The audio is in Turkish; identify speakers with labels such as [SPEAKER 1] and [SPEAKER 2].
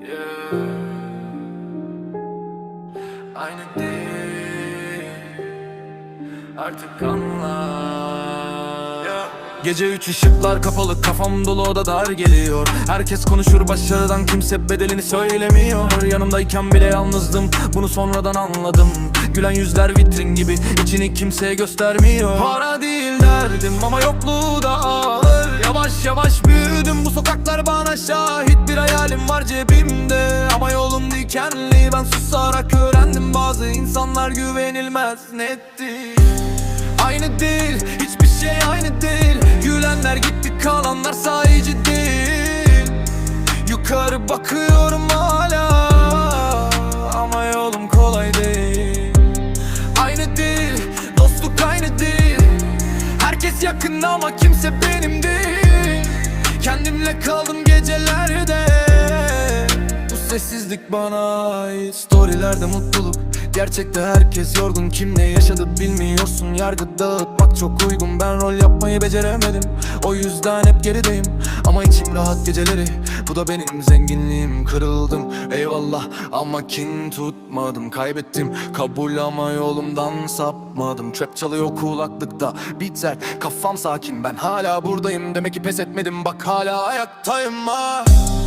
[SPEAKER 1] Yeah. Aynı değil. Artık anla. Gece üç ışıklar kapalı kafam dolu oda dar geliyor. Herkes konuşur başarıdan kimse bedelini söylemiyor. Yanımdayken bile yalnızdım bunu sonradan anladım. Gülen yüzler vitrin gibi içini kimseye göstermiyor. Para değil derdim ama yokluğu da ağır. Yavaş yavaş büyüdüm bu sokaklar bana şahit. Bir hayalim var cebimde susarak öğrendim bazı insanlar güvenilmez net değil. Aynı değil hiçbir şey aynı değil. Gülenler gitti kalanlar sahici değil. Yukarı bakıyorum hala Ama yolum kolay değil. Aynı değil dostluk aynı değil. Herkes yakın ama kimse benim değil. Kendimle kaldım gecelerde Bu sessizlik bana ait. Storylerde mutluluk. Gerçekte herkes yorgun. Kim ne yaşadı bilmiyorsun. Yargı dağıtmak çok uygun. Ben rol yapmayı beceremedim. O yüzden hep gerideyim. Ama içim rahat geceleri. Bu da benim zenginliğim. Kırıldım. Eyvallah. Ama kin tutmadım. Kaybettim. Kabul ama yolumdan sapmadım. Trap çalıyor kulaklıkta. Beat sert kafam sakin. Ben hala buradayım. Demek ki pes etmedim. Bak hala ayaktayım. Değil